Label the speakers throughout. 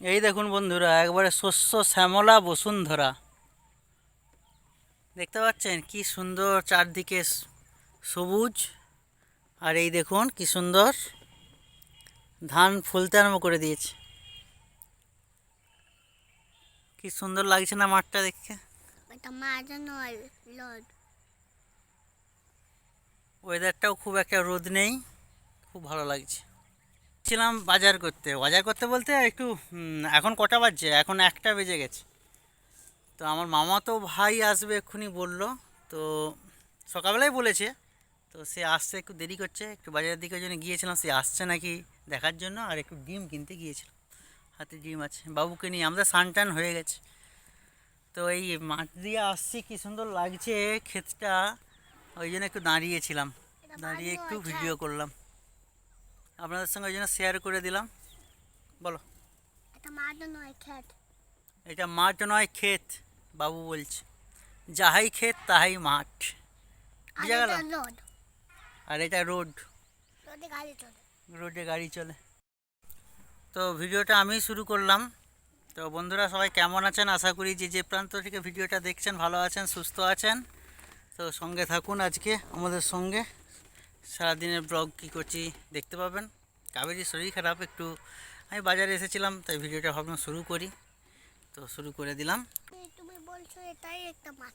Speaker 1: এই দেখুন বন্ধুরা একবারে শস্য শ্যামলা বসুন্ধরা। দেখতে পাচ্ছেন কি সুন্দর চারদিকে সবুজ। আর এই দেখুন কি সুন্দর ধান ফুলতে আরম্ভ করে দিয়েছে। কি সুন্দর লাগছে না মাঠটা দেখতে ওয়েদারটাও খুব একটা রোদ নেই খুব ভালো লাগছে। ছিলাম বাজার করতে। বাজার করতে বলতে একটু এখন কটা বাজছে? এখন একটা বেজে গেছে। তো আমার মামা তো ভাই আসবে এক্ষুনি বলল। তো সকালবেলায় বলেছে। তো সে আসতে একটু দেরি করছে। একটু বাজারের দিকে জন্য গিয়েছিলাম। সে আসছে নাকি দেখার জন্য। আর একটু ডিম কিনতে গিয়েছিলাম। হাতে ডিম আছে। বাবুকে নিয়ে আমাদের সানটান হয়ে গেছে। তো এই মাঠ দিয়ে আসছি। কী সুন্দর লাগছে ক্ষেতটা ওই জন্য একটু দাঁড়িয়েছিলাম। দাঁড়িয়ে একটু ভিডিও করলাম। আপনাদের সঙ্গে ওই জন্য শেয়ার করে দিলাম। বলো।
Speaker 2: এটা মাজা নয় খ্যাট
Speaker 1: এটা মাঠ নয় ক্ষেত বাবু বলছে। যাহাই ক্ষেত তাহাই মাঠ।
Speaker 2: আর
Speaker 1: বুঝা গেল?
Speaker 2: এটা
Speaker 1: আর এটা রোড। রোডে গাড়ি চলে। তো ভিডিওটা আমি শুরু করলাম। তো বন্ধুরা সবাই কেমন আছেন? আশা করি যে যে প্রান্ত থেকে ভিডিওটা দেখছেন ভালো আছেন সুস্থ আছেন। তো সঙ্গে থাকুন আজকে আমাদের সঙ্গে। সারাদিনের ব্লগ কী করছি দেখতে পাবেন। কাবেরির শরীর খারাপ একটু। আমি বাজারে এসেছিলাম তাই ভিডিওটা ভাবলাম শুরু করি। তো শুরু করে দিলাম।
Speaker 2: তুমি- বলছো এটাই একটা মাছ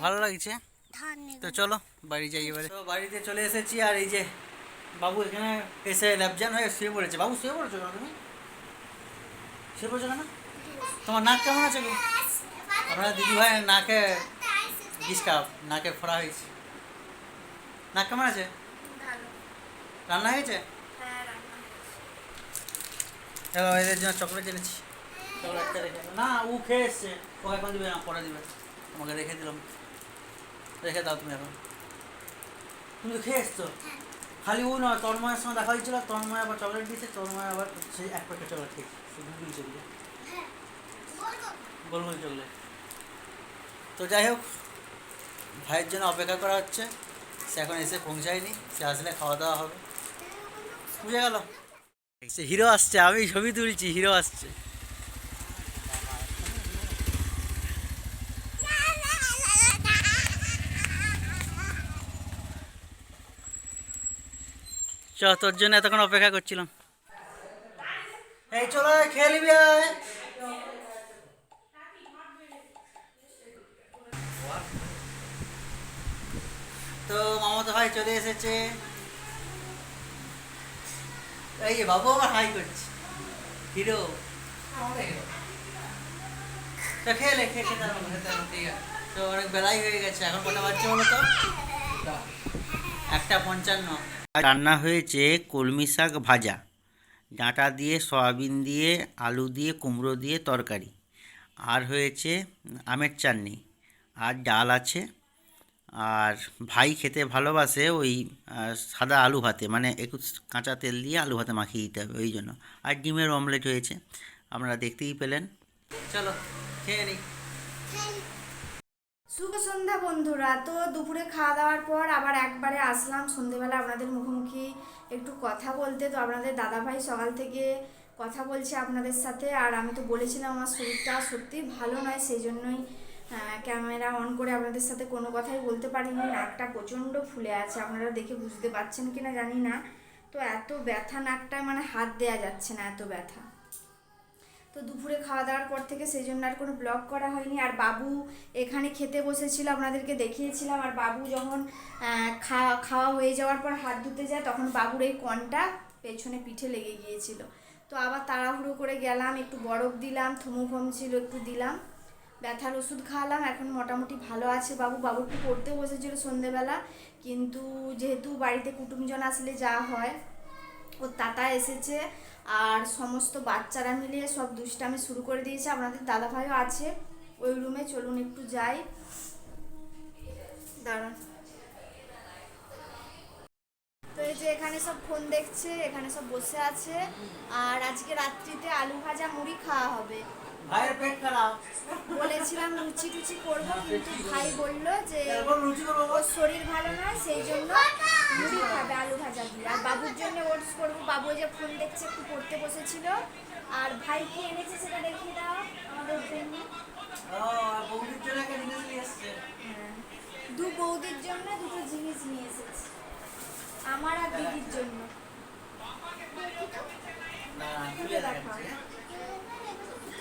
Speaker 1: ভালো লাগছে?
Speaker 2: ধান নেই
Speaker 1: তো চলো বাড়ি যাই এবারে। তো বাড়িতে চলে এসেছি আর এই যে বাবু এখানে এসে ল্যাবজান হয়ে শুয়ে পড়েছে। বাবু শুয়ে পড়েছো কেন তুমি? শুয়ে পড়েছো কেন? তোমার নাক কেমন আছে গো? আপনার দিদি ভাই নাকে ডিস্টার্ব নাকে ফোড়া হয়েছে। নাক কেমন আছে? রান্না হয়েছে? এবার এদের জন্য চকলেট এনেছি। দাও। না ও খেয়ে এসছে। ওকে এখন দিবে না পরে দিবে। তোমাকে রেখে দিলাম। রেখে দাও তুমি এখন। তুমি তো খেয়ে এসছো? খালি ও নয় তন্ময়ের সঙ্গে দেখা হয়েছিল। তন্ময় আবার চকলেট দিয়েছে তন্ময় আবার সেই এক প্যাকেট চকলেট খেয়েছে। শুধু দুই চকলেট। গোলমল চকলেট। তো যাই হোক ভাইয়ের জন্য অপেক্ষা করা হচ্ছে। সে এখন এসে পৌঁছায়নি, সে আসলে খাওয়া দাওয়া হবে। বুঝে গেল? সে হিরো আসছে, আমি ছবি তুলছি হিরো আসছে। চ, তোর জন্য এতক্ষণ অপেক্ষা করছিলাম। এই, চলো, খেয়ে তো মামাতো ভাই চলে এসেছে। এই যে বাবু আবার হাই করছে। হিরো। তো খেলে খেয়ে ঠিক আছে। তো অনেক বেলাই হয়ে গেছে, এখন কটা বাজছে বলো তো একটা পঞ্চান্ন। রান্না হয়েছে কলমি শাক ভাজা। ডাঁটা দিয়ে, সয়াবিন দিয়ে, আলু দিয়ে, কুমড়ো দিয়ে তরকারি। আর হয়েছে আমের চাটনি। আর ডাল আছে। আর ভাই খেতে ভালোবাসে ওই সাদা আলু ভাতে মানে একটু কাঁচা তেল দিয়ে আলু ভাতে মাখিয়ে দিতে হবে ওই জন্য। আর ডিমের অমলেট হয়েছে, আপনারা দেখতেই পেলেন। চলো, খেয়ে নিই।
Speaker 3: শুভ সন্ধ্যা বন্ধুরা, তো দুপুরে খাওয়া দাওয়ার পর আবার একবারে আসলাম। সন্ধেবেলা আপনাদের মুখোমুখি একটু কথা বলতে, তো আপনাদের দাদাভাই সকাল থেকে কথা বলছে আপনাদের সাথে। আর আমি তো বলেছিলাম আমার শরীরটা সত্যি ভালো নয়, সেই জন্যই ক্যামেরা অন করে আপনাদের সাথে কোনো কথাই বলতে পারিনি। নাকটা প্রচণ্ড ফুলে আছে, আপনারা দেখে বুঝতে পারছেন কিনা জানি না। তো এত ব্যথা নাকটায় মানে হাত দেয়া যাচ্ছে না এত ব্যথা। তো দুপুরে খাওয়া দাওয়ার পর থেকে সেই জন্য আর কোনো ব্লগ করা হয়নি। আর বাবু এখানে খেতে বসেছিল, আপনাদেরকে দেখিয়েছিলাম। আর বাবু যখন খাওয়া খাওয়া হয়ে যাওয়ার পর হাত ধুতে যায়, তখন বাবুর এই কনটা পেছনে পিঠে লেগে গিয়েছিল। তো আবার তাড়াহুড়ো করে গেলাম, একটু বরফ দিলাম থমু ফম ছিল একটু দিলাম। ব্যথার ওষুধ খাওয়ালাম, এখন মোটামুটি ভালো আছে বাবু। বাবু একটু পড়তে বসেছিল সন্ধেবেলা, কিন্তু যেহেতু বাড়িতে কুটুমজন আসলে যা হয় ওর তাতা এসেছে আর সমস্ত বাচ্চারা মিলিয়ে সব দুষ্টামি শুরু করে দিয়েছে। আপনাদের দাদা ভাইও আছে, ওই রুমে চলুন একটু যাই। দাঁড়ান। তো এই যে এখানে সব ফোন দেখছে, এখানে সব বসে আছে, আর আজকে রাত্রিতে আলু ভাজা মুড়ি খাওয়া হবে।
Speaker 1: ভাইয়ের পেট খারাপ।
Speaker 3: বলেছিলাম লুচি টুচি করব কিন্তু ভাই বলল যে ওর শরীর ভালো নয় সেই জন্য মুড়ি খাবে আলু ভাজা দিয়ে। আর বাবুর জন্য ওটস করব বাবু যে ফোন দেখছে একটু পড়তে বসেছিল। আর ভাই কি এনেছে সেটা দেখিয়ে দাও আমাদের জন্য। হ্যাঁ। দু বৌদির জন্য দুটো জিনিস নিয়ে এসেছি। আমার আর দিদির জন্য।
Speaker 1: না হ্যাঁ?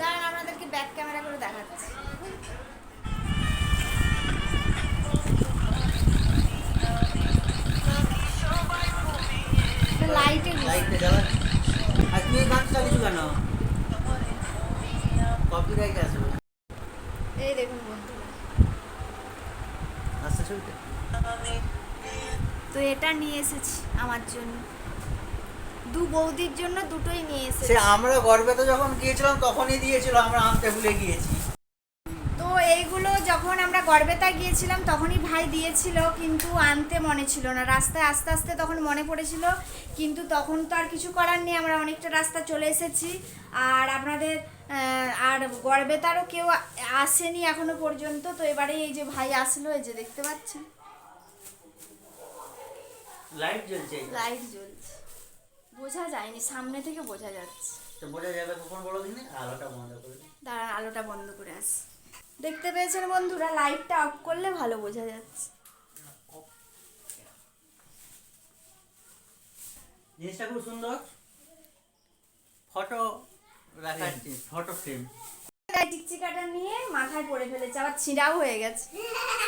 Speaker 3: দাঁড়ান আপনাদেরকে ব্যাক ক্যামেরা করে দেখাচ্ছি। লাইটে
Speaker 1: লাইটটা জ্বালা আর তুমি গান চালিয়েছো কেন? কপিরাইট আসবে।
Speaker 3: এই দেখুন বন্ধুরা।
Speaker 1: আচ্ছা শুনতে
Speaker 3: তো এটা নিয়ে এসেছি আমার জন্য। দু বৌদির জন্য দুটোই নিয়ে
Speaker 1: সে
Speaker 3: এসেছি
Speaker 1: আমরা গর্বেতে যখন গিয়েছিলাম তখনই দিয়েছিল আমরা আনতে ভুলে গিয়েছি।
Speaker 3: তো এইগুলো যখন আমরা গড়বেতা গিয়েছিলাম তখনই ভাই দিয়েছিল কিন্তু আনতে মনে ছিল না। রাস্তায় আস্তে আস্তে তখন মনে পড়েছিল কিন্তু তখন তো আর কিছু করার নেই আমরা অনেকটা রাস্তা চলে এসেছি। আর আপনাদের আর গড়বেতারও কেউ আসেনি এখনও পর্যন্ত তো এবারে এই যে ভাই আসলো এই যে দেখতে পাচ্ছেন।
Speaker 1: লাইট জ্বলছে।
Speaker 3: লাইট জ্বলছে। বোঝা যায়নি সামনে থেকে বোঝা যাচ্ছে।
Speaker 1: তো বোঝা যাবে কখন বলো দিনে আলোটা বন্ধ করে
Speaker 3: দাঁড়ান আলোটা বন্ধ করে আস। দেখতে পেয়েছেন বন্ধুরা লাইটটা অফ করলে ভালো বোঝা যাচ্ছে।
Speaker 1: জিনিসটা খুব সুন্দর। ফটো রাখার ফটো ফ্রেম।
Speaker 3: তাই টিকচিকাটা নিয়ে মাথায় পড়ে ফেলেছে আবার ছিঁড়াও হয়ে গেছে।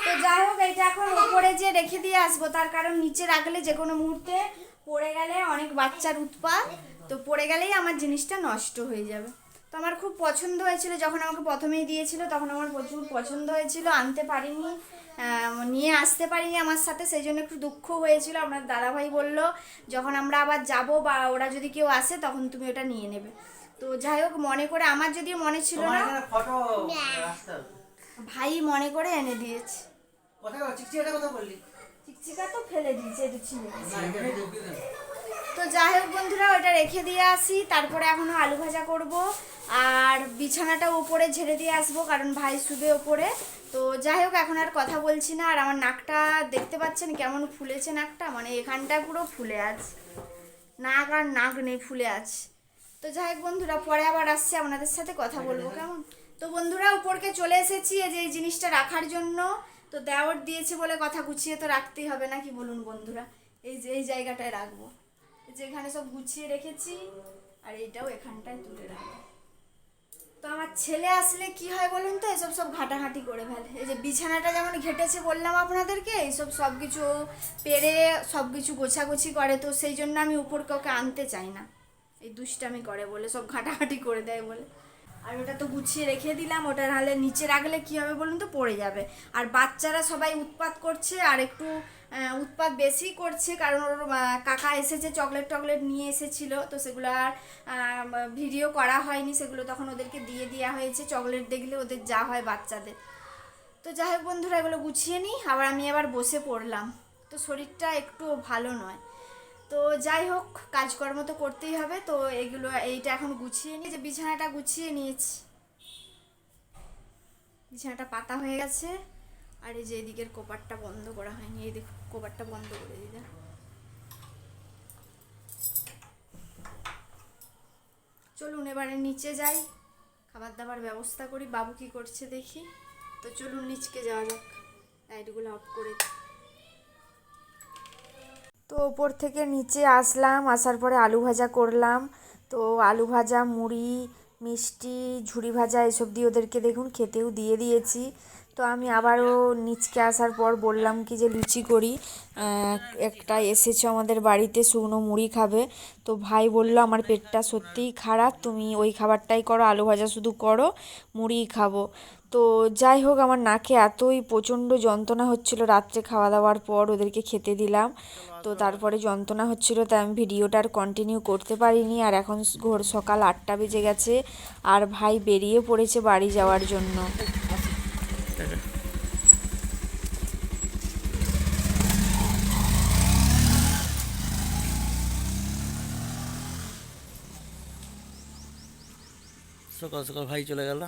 Speaker 3: তো যাই হোক এটা এখন উপরে যে রেখে দিয়ে আসব তার কারণ নিচে রাখলে যে কোনো মুহূর্তে পড়ে গেলে অনেক বাচ্চার উৎপাত তো পড়ে গেলেই আমার জিনিসটা নষ্ট হয়ে যাবে। তো আমার খুব পছন্দ হয়েছিল যখন আমাকে প্রথমেই দিয়েছিল তখন আমার প্রচুর পছন্দ হয়েছিল আনতে পারিনি নিয়ে আসতে পারিনি আমার সাথে সেই জন্য একটু দুঃখ হয়েছিল। আপনার দাদাভাই বলল যখন আমরা আবার যাব বা ওরা যদি কেউ আসে তখন তুমি ওটা নিয়ে নেবে। তো যাই হোক মনে করে আমার যদিও মনে ছিল না ভাই মনে করে এনে দিয়েছে।
Speaker 1: চিকচিকাটা কথা বললি?
Speaker 3: চিকচিকা তো ফেলে দিয়েছে
Speaker 1: দে।
Speaker 3: তো যাই হোক বন্ধুরা ওটা রেখে দিয়ে আসি। তারপরে এখনও আলু ভাজা করব। আর বিছানাটা উপরে ঝেড়ে দিয়ে আসব কারণ ভাই শুবে ওপরে তো যাই হোক এখন আর কথা বলছি না। আর আমার নাকটা দেখতে পাচ্ছেন কেমন ফুলেছে নাকটা? মানে এখানটা পুরো ফুলে আছে নাক আর নাক নেই ফুলে আছে তো যাই হোক বন্ধুরা পরে আবার আসছে আপনাদের সাথে কথা বলব কেমন? তো বন্ধুরা উপরকে চলে এসেছি এই যে এই জিনিসটা রাখার জন্য। তো দেওয়ার দিয়েছে বলে কথা গুছিয়ে তো রাখতেই হবে না কি বলুন বন্ধুরা? এই যে, এই জায়গাটায় রাখব। যেখানে সব গুছিয়ে রেখেছি, আর এইটাও এখানটায় তুলে রাখব। তো আমার ছেলে আসলে কি হয় বলুন তো? এসব সব ঘাটাঘাটি করে ফেলে। এই যে বিছানাটা যেমন ঘেটেছে বললাম আপনাদেরকে এইসব সব কিছু পেরে সব কিছু গোছাগুছি করে, তো সেই জন্য আমি উপর কাউকে আনতে চাই না। এই দুষ্টামি করে বলে, সব ঘাটাঘাটি করে দেয় বলে। আর ওটা তো গুছিয়ে রেখে দিলাম, ওটা নাহলে নিচে রাখলে কি হবে বলুন তো? পড়ে যাবে। আর বাচ্চারা সবাই উৎপাত করছে আর একটু উৎপাত বেশি করছে কারণ ওর কাকা এসেছে, চকলেট টকলেট নিয়ে এসেছিল, তো সেগুলো আর ভিডিও করা হয়নি, সেগুলো তখন ওদেরকে দিয়ে দেওয়া হয়েছে। চকলেট দেখলে ওদের যা হয় বাচ্চাদের। তো যাই হোক বন্ধুরা, এগুলো গুছিয়ে নিই, আবার আমি এবার বসে পড়লাম। তো শরীরটা একটু ভালো নয়। তো যাই হোক, কাজকর্ম তো করতেই হবে। তো এগুলো, এইটা এখন গুছিয়ে নিয়ে, যে বিছানাটা গুছিয়ে নিয়েছি। বিছানাটা পাতা হয়ে গেছে। আর এই যে এদিকের কোপারটা বন্ধ করা হয়নি। এই দেখো, কোপারটা বন্ধ করে দিলাম। চলুন, এবারে নিচে যাই। খাবার দাবার ব্যবস্থা করি। বাবু কি করছে দেখি। তো চলুন, নিচকে যাওয়া যাক। লাইটগুলো অফ করে দিই। তো ওপর থেকে নিচে আসলাম, আসার পরে আলু ভাজা করলাম। তো আলু ভাজা, মুড়ি, মিষ্টি, ঝুড়ি ভাজা, এসব দিয়ে ওদেরকে দেখুন খেতেও দিয়ে দিয়েছি। তো আমি আবারও নিচকে আসার পর বললাম কি যে লুচি করি। একটা এসেছ আমাদের বাড়িতে, শুকনো মুড়ি খাবে। তো ভাই বলল, আমার পেটটা সত্যিই খারাপ, তুমি ওই খাবারটাই করো, আলু ভাজা শুধু করো মুড়িই খাব। তো যাই হোক, আমার নাকে এতই প্রচণ্ড যন্ত্রণা হচ্ছিল, রাত্রে খাওয়া দাওয়ার পর ওদেরকে খেতে দিলাম। তো তারপরে যন্ত্রণা হচ্ছিল, তাই আমি ভিডিওটা আর কন্টিনিউ করতে পারিনি। আর এখন ঘোর সকাল আটটা বেজে গেছে, আর ভাই বেরিয়ে পড়েছে বাড়ি যাওয়ার জন্য।
Speaker 1: সকাল সকাল ভাই চলে গেল।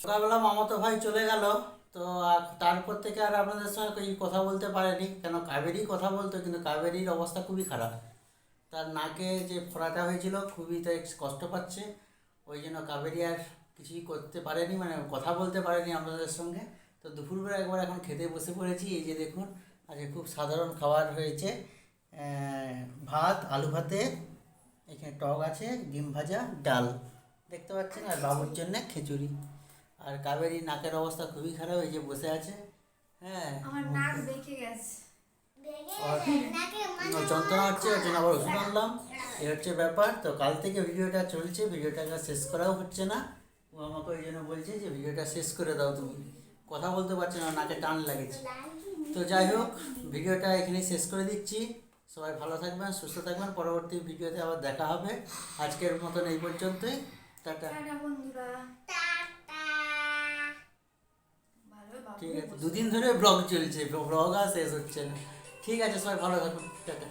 Speaker 1: সকালবেলা মামাতো ভাই চলে গেল
Speaker 4: তো আর তারপর থেকে আর আপনাদের সঙ্গে এই কথা বলতে পারেনি কেন কাবেরি কথা বলতো কিন্তু কাবেরির অবস্থা খুবই খারাপ। তার নাকে যে ফোড়াটা হয়েছিল খুবই তাই কষ্ট পাচ্ছে ওই জন্য কাবেরি আর কিছুই করতে পারেনি মানে কথা বলতে পারেনি আপনাদের সঙ্গে। তো দুপুরবেলা একবার এখন খেতে বসে পড়েছি এই যে দেখুন আজকে খুব সাধারণ খাবার হয়েছে ভাত আলু ভাতে এখানে টক আছে ডিম ভাজা ডাল। দেখতে পাচ্ছেন আর বাবুর জন্য খিচুড়ি আর কাবেরি নাকের অবস্থা খুবই খারাপ এই যে বসে আছে হ্যাঁ।
Speaker 2: আমার নাক দেখে গেছে।
Speaker 4: ওর যন্ত্রণা হচ্ছে ওর জন্য আবার ওষুধ আনলাম। এই হচ্ছে ব্যাপার তো কাল থেকে ভিডিওটা চলছে ভিডিওটা শেষ করাও হচ্ছে না। ও আমাকে ওই জন্য বলছে যে ভিডিওটা শেষ করে দাও তুমি। কথা বলতে পারছে না নাকে টান লাগেছে। তো যাই হোক ভিডিওটা এখানেই শেষ করে দিচ্ছি। সবাই ভালো থাকবেন সুস্থ থাকবেন। পরবর্তী ভিডিওতে আবার দেখা হবে। আজকের মতন এই পর্যন্তই। টাটা। ঠিক আছে দুদিন ধরে ব্লগ চলছে ব্লগ আর শেষ হচ্ছে না। ঠিক আছে সবাই ভালো থাকুন। টাটা।